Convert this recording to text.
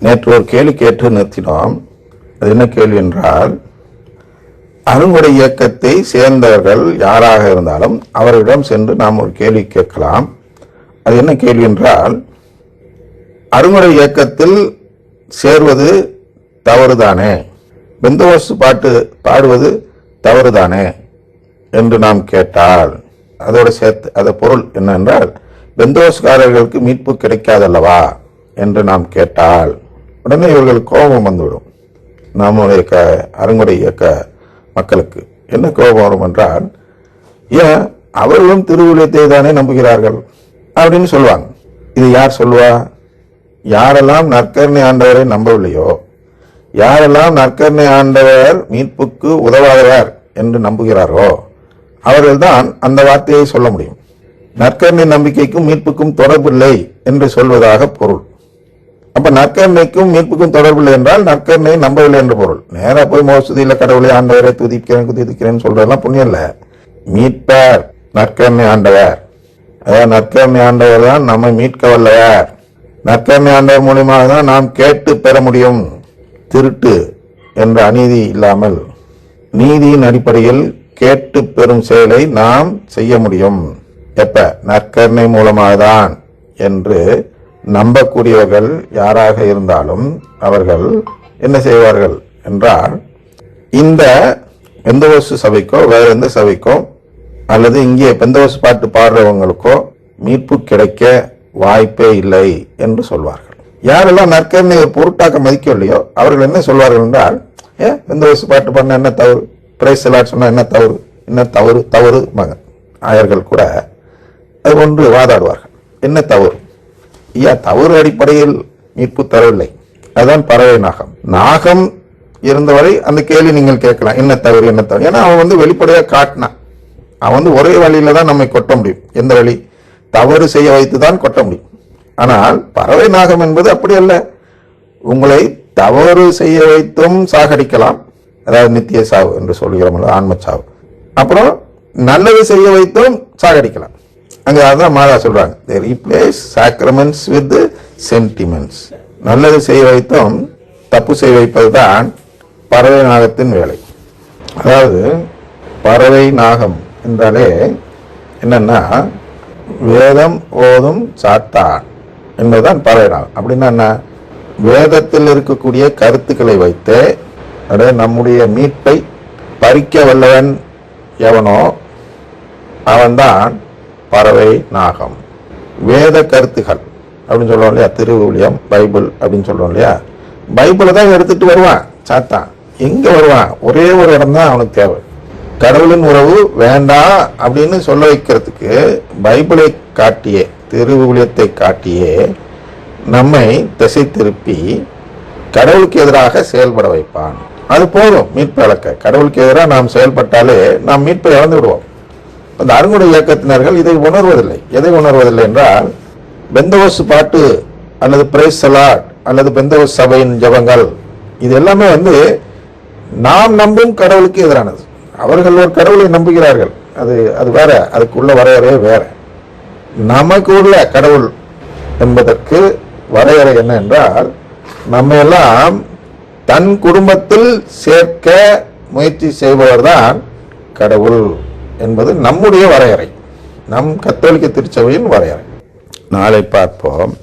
நேற்று ஒரு கேள்வி கேட்டு நிறுத்தினோம். அது என்ன கேள்வி என்றால் அருங்குடை இயக்கத்தை சேர்ந்தவர்கள் யாராக இருந்தாலும் அவர்களிடம் சென்று நாம் ஒரு கேள்வி கேட்கலாம். அது என்ன கேள்வி என்றால் அருங்குடை இயக்கத்தில் சேர்வது தவறுதானே? பெந்தோஸ் பாட்டு பாடுவது தவறுதானே? என்று நாம் கேட்டால் அதோடு சேர்த்து அதை பொருள் என்னென்றால் பெந்தோஸ்காரர்களுக்கு மீட்பு கிடைக்காதல்லவா? என்று நாம் கேட்டால் உடனே இவர்கள் கோபம் வந்துவிடும். நம்முடைய க அருங்குடை இயக்க மக்களுக்கு என்ன கோபம் வரும் என்றால் ஏன் அவர்களும் திருவிழியத்தை தானே நம்புகிறார்கள் அப்படின்னு சொல்லுவாங்க. இது யார் சொல்லுவா? யாரெல்லாம் நற்கருணை ஆண்டவரை நம்பவில்லையோ யாரெல்லாம் நற்கருணை ஆண்டவர் மீட்புக்கு உதவாதவர் என்று நம்புகிறாரோ அவர்கள்தான் அந்த வார்த்தையை சொல்ல முடியும். நற்கருணை நம்பிக்கைக்கும் மீட்புக்கும் தொடர்பில்லை என்று சொல்வதாக பொருள். அப்ப நற்கருணைக்கும் மீட்புக்கும் தொடர்பில்லை என்றால் நற்கருணை நம்பவில்லை என்று பொருள். நேரா போய் மோசதியில கடவுளை ஆண்டவரை துதிக்கிறேன் துதிக்கிறேன் சொல்றதெல்லாம் புண்ணியம் இல்ல. மீட்பார் நற்கருணை ஆண்டவர். அதாவது நற்கருணை ஆண்டவர் தான் நம்மை மீட்க வல்லவர். நற்கருணை ஆண்டவர் மூலியமாக தான் நாம் கேட்டு பெற முடியும். திருட்டு என்ற அநீதி இல்லாமல் நீதியின் அடிப்படையில் கேட்டு பெறும் செயலை நாம் செய்ய முடியும். எப்ப? நற்கருணை மூலமாக தான் என்று நம்பக்கூடியவர்கள் யாராக இருந்தாலும் அவர்கள் என்ன செய்வார்கள் என்றால் இந்த பெந்தவசு சபைக்கோ வேற எந்த சபைக்கோ அல்லது இங்கே பெந்தவசு பாட்டு பாடுறவங்களுக்கோ மீட்பு கிடைக்க வாய்ப்பே இல்லை என்று சொல்வார்கள். யாரெல்லாம் நற்கருணை பொருட்டாக்க மதிக்கவில்லையோ அவர்கள் என்ன சொல்வார்கள் என்றால் ஏ பெந்தவசு பாட்டு பண்ண என்ன தவறு? பிரைஸ் எல்லாம் சொன்னா என்ன தவறு? என்ன தவறு? தவறு மகன். ஆயர்கள் கூட அது ஒன்று வாதாடுவார்கள். என்ன தவறு? ஐயா தவறு அடிப்படையில் மீட்பு தரவில்லை. அதுதான் பறவை நாகம். நாகம் இருந்தவரை அந்த கேள்வி நீங்கள் கேட்கலாம். என்ன தவறு என்ன தவறு? ஏன்னா அவன் வந்து வெளிப்படையாக காட்டினான் அவன் வந்து ஒரே வழியில தான் நம்மை கொட்ட முடியும். எந்த வழி? தவறு செய்ய வைத்து தான் கொட்ட முடியும். ஆனால் பறவை நாகம் என்பது அப்படி அல்ல. உங்களை தவறு செய்ய வைத்தும் சாகடிக்கலாம். அதாவது நித்திய சாவு என்று சொல்கிறோம் ஆன்ம சாவு அப்புறம் நல்லது செய்ய வைத்தும் சாகடிக்கலாம். அங்கே அதான் மாதா சொல்றாங்க. They replace sacraments with sentiments நல்லது செய்ய வைத்தும் தப்பு செய்ய வைப்பது தான் பறவை நாகத்தின் வேலை. அதாவது பறவை நாகம் என்றாலே என்னன்னா வேதம் ஓதும் சாத்தான் என்பதுதான் பறவை நாகம். அப்படின்னா என்ன? வேதத்தில் இருக்கக்கூடிய கருத்துக்களை வைத்து அதாவது நம்முடைய மீட்பை பறிக்க வல்லவன் எவனோ அவன்தான் பறவை நாகம். வேத கருத்துகள் அப்படின்னு சொல்லுவோம் இல்லையா? திருவிழியம் பைபிள் அப்படின்னு சொல்லுவோம் இல்லையா? பைபிளை தான் எடுத்துட்டு வருவான் சாத்தான். எங்கே வருவான்? ஒரே ஒரு இடம் தான் அவனுக்கு தேவை. கடவுளின் உறவு வேண்டாம் அப்படின்னு சொல்ல வைக்கிறதுக்கு பைபிளை காட்டியே திருவுளியத்தை காட்டியே நம்மை திசை திருப்பி கடவுளுக்கு எதிராக செயல்பட வைப்பான். அது போதும் மீட்பு இழக்க கடவுளுக்கு எதிராக நாம் செயல்பட்டாலே நாம் மீட்பை இழந்து விடுவோம் அந்த அருங்குடை இயக்கத்தினர்கள் இதை உணர்வதில்லை. எதை உணர்வதில்லை என்றால் பெந்தவோஸ் பாட்டு அல்லது பிரைஸ் சலாட் அல்லது பெந்தவஸ் சபையின் ஜபங்கள் இது எல்லாமே வந்து நாம் நம்பும் கடவுளுக்கு எதிரானது. அவர்கள் ஒரு கடவுளை நம்புகிறார்கள். அது அது வேற அதுக்குள்ள வரையறையே வேற. நமக்கு உள்ள கடவுள் என்பதற்கு வரையறை என்ன என்றால் நம்ம எல்லாம் தன் குடும்பத்தில் சேர்க்க முயற்சி செய்பவர்தான் கடவுள். என்பது நம்முடைய வரையறை. நம் கத்தோலிக்க திருச்சபையின் வரையறை. நாளை பார்ப்போம்.